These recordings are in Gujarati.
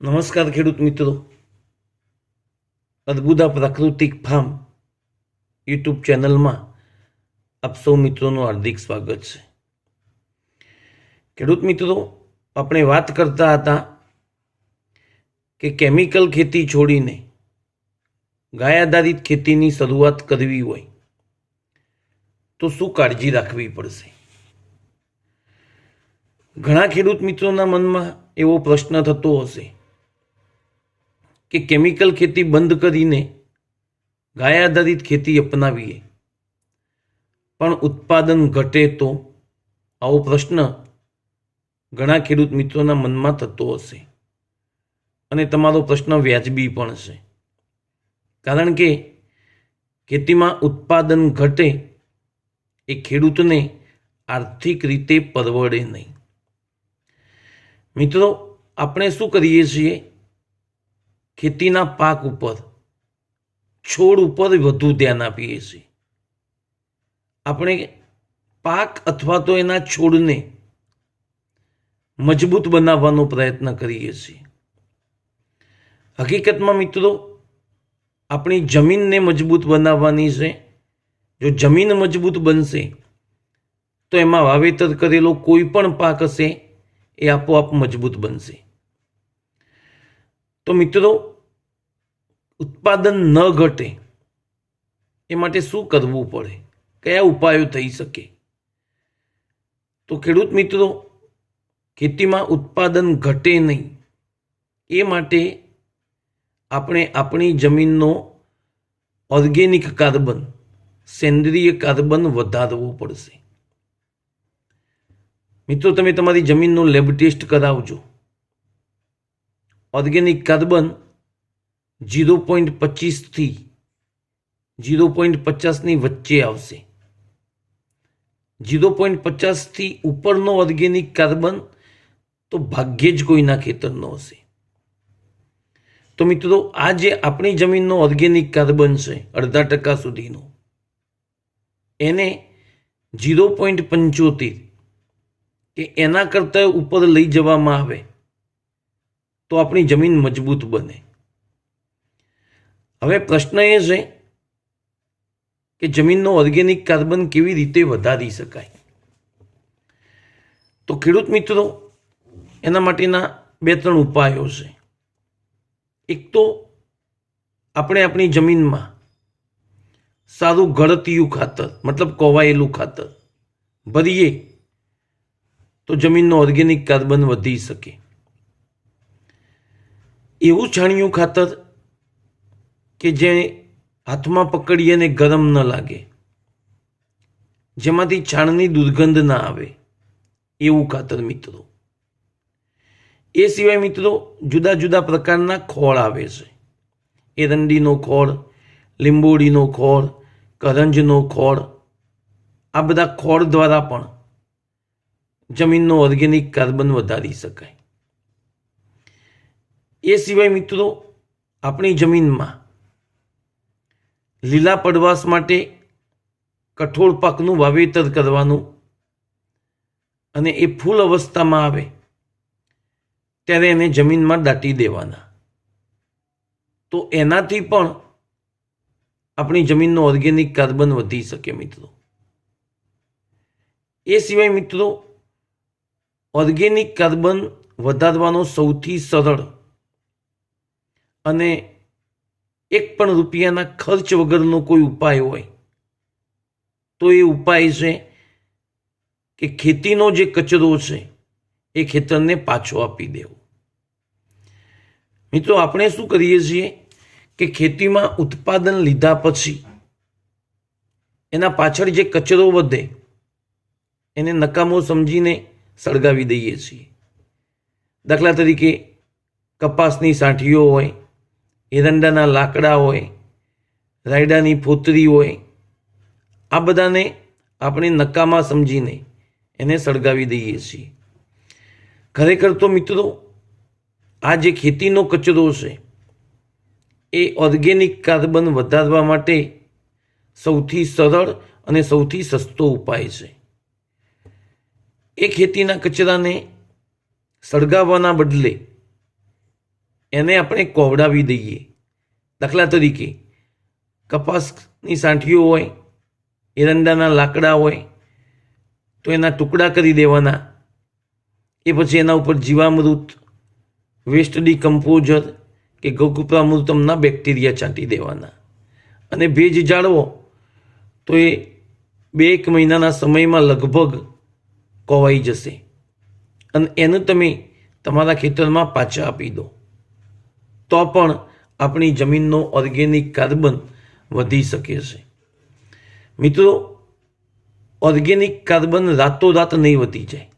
નમસ્કાર ખેડૂત મિત્રો. અદ્ભુતા પ્રાકૃતિક ફાર્મ યુટ્યુબ ચેનલમાં આપ સૌ મિત્રોનું હાર્દિક સ્વાગત છે. ખેડૂત મિત્રો, આપણે વાત કરતા હતા કે કેમિકલ ખેતી છોડીને ગાય આધારિત ખેતીની શરૂઆત કરવી હોય તો શું કાળજી રાખવી પડશે? ઘણા ખેડૂત મિત્રોના મનમાં એવો પ્રશ્ન થતો હશે કે કેમિકલ ખેતી બંધ કરીને ગાય આધારિત ખેતી અપનાવીએ. પણ ઉત્પાદન ઘટે તો આવો પ્રશ્ન ઘણા ખેડૂત મિત્રોના મનમાં થતો હશે. અને તમારો પ્રશ્ન વ્યાજબી પણ છે કારણ કે ખેતીમાં ઉત્પાદન ઘટે એ ખેડૂતને આર્થિક રીતે પરવડે નહીં. મિત્રો, આપણે શું કરીએ છીએ? ખેતીના પાક ઉપર, છોડ ઉપર વધુ ધ્યાન આપીએ છીએ. આપણે પાક અથવા તો એના છોડને મજબૂત બનાવવાનો પ્રયત્ન કરીએ છીએ. હકીકતમાં મિત્રો, આપણી જમીનને મજબૂત બનાવવાની છે. જો જમીન મજબૂત બનશે, તો એમાં વાવેતર કરેલો કોઈ પણ પાક હશે, એ આપોઆપ મજબૂત બનશે. તો મિત્રો ઉત્પાદન ન ઘટે, એ માટે શું કરવું પડે? કયા ઉપાયો થઈ શકે? તો ખેડૂત મિત્રો, ખેતીમાં ઉત્પાદન ઘટે નહીં, એ માટે આપણે આપણી જમીનનો ઓર્ગેનિક કાર્બન, સેન્દ્રિય કાર્બન વધારવો પડશે. મિત્રો, તમે તમારી જમીનનો લેબ ટેસ્ટ કરાવજો. ઓર્ગેનિક કાર્બન જીરો પોઈન્ટ પચીસથી જીરો પોઈન્ટ પચાસની વચ્ચે આવશે. જીરો પોઈન્ટ પચાસથી ઉપરનો ઓર્ગેનિક કાર્બન તો ભાગ્યે જ કોઈના ખેતરનો હશે. તો મિત્રો, આ જે આપણી જમીનનો ઓર્ગેનિક કાર્બન છે, અડધા ટકા સુધીનો, એને જીરો પોઈન્ટ પંચોતેર કે એના કરતાં ઉપર લઈ જવામાં આવે, તો આપણી જમીન મજબૂત બને. હવે પ્રશ્ન એ છે કે જમીનનો ઓર્ગેનિક કાર્બન કેવી રીતે વધારી શકાય? તો ખેડૂત મિત્રો, એના માટેના બે ત્રણ ઉપાયો છે. એક તો આપણે આપણી જમીનમાં સારું ગળતિયું ખાતર, મતલબ કોવાયેલું ખાતર ભરીએ તો જમીનનો ઓર્ગેનિક કાર્બન વધી શકે. એવું છાણિયું ખાતર કે જે હાથમાં પકડીએ ને ગરમ ન લાગે. જેમાંથી છાણની દુર્ગંધ ના આવે. એવું ખાતર મિત્રો. એ સિવાય મિત્રો જુદા જુદા પ્રકારના ખોળ આવે છે. એરંડીનો ખોળ લીંબોડીનો ખોળ, કરંજનો ખોળ, આ બધા ખોળ દ્વારા પણ જમીનનો ઓર્ગેનિક કાર્બન વધારી શકાય. એ સિવાય મિત્રો આપણી જમીનમાં લીલા પડવાશ માટે કઠોળ પાકનું વાવેતર કરવાનું અને એ ફૂલ અવસ્થામાં આવે, ત્યારે એને જમીનમાં દાટી દેવાના. તો એનાથી પણ આપણી જમીનનો ઓર્ગેનિક કાર્બન વધી શકે મિત્રો. એ સિવાય મિત્રો ઓર્ગેનિક કાર્બન વધારવાનો સૌથી સરળ અને એક પણ રૂપિયાના ખર્ચ વગરનો કોઈ ઉપાય હોય. તો એ ઉપાય છે કે ખેતીનો જે કચરો છે, એ ખેતરને પાછો આપી દેવો. મિત્રો, આપણે શું કરીએ છીએ કે ખેતીમાં ઉત્પાદન લીધા પછી એના પાછળ જે કચરો વધે, એને નકામો સમજીને સળગાવી દઈએ છીએ. દાખલા તરીકે કપાસની સાંઠીઓ હોય એરંડાના લાકડા હોય, રાયડાની ફોતરી હોય, આ બધાને આપણે નકામા સમજીને એને સળગાવી દઈએ છીએ. ખરેખર તો મિત્રો, આ જે ખેતીનો કચરો છે, એ ઓર્ગેનિક કાર્બન વધારવા માટે સૌથી સરળ અને સૌથી સસ્તો ઉપાય છે. એ ખેતીના કચરાને સળગાવવાના બદલે એને આપણે કોવડાવી દઈએ. દાખલા તરીકે, કપાસની સાંઠીઓ હોય, એરંડાના લાકડા હોય, તો એના ટુકડા કરી દેવાના. એ પછી એના ઉપર જીવામૃત, વેસ્ટ ડિકમ્પોઝર કે ગૌકૃપામૃતમના બેક્ટેરિયા છાંટી દેવાના. અને ભેજ જાળવો, તો એ બે એક મહિનાના સમયમાં લગભગ કોવાઈ જશે. અને એનું તમે તમારા ખેતરમાં પાછા આપી દો. તો પણ આપણી જમીનનો ઓર્ગેનિક કાર્બન વધી શકે છે. મિત્રો ઓર્ગેનિક કાર્બન રાતોરાત નહીં વધી જાય.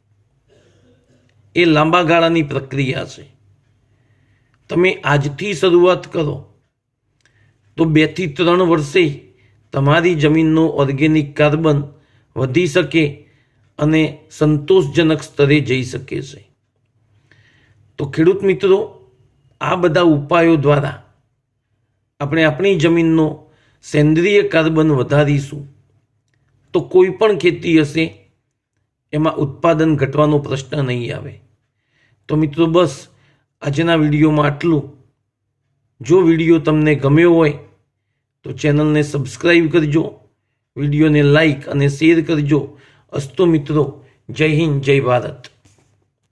એ લાંબા ગાળાની પ્રક્રિયા છે. તમે આજથી શરૂઆત કરો. તો બેથી ત્રણ વર્ષે તમારી જમીનનો ઓર્ગેનિક કાર્બન વધી શકે અને સંતોષજનક સ્તરે જઈ શકે છે. તો ખેડૂત મિત્રો આ બધા ઉપાયો દ્વારા આપણે આપણી જમીનનો સેન્દ્રિય કાર્બન વધારીશું. તો કોઈ પણ ખેતી હશે, એમાં ઉત્પાદન ઘટવાનો પ્રશ્ન નહીં આવે. તો મિત્રો બસ, આજના વિડીયોમાં આટલું. જો વીડિયો તમને ગમ્યો હોય, તો ચેનલને સબસ્ક્રાઈબ કરજો, વિડીયોને લાઈક અને શેર કરજો. અસ્તો મિત્રો, જય હિન્દ, જય ભારત.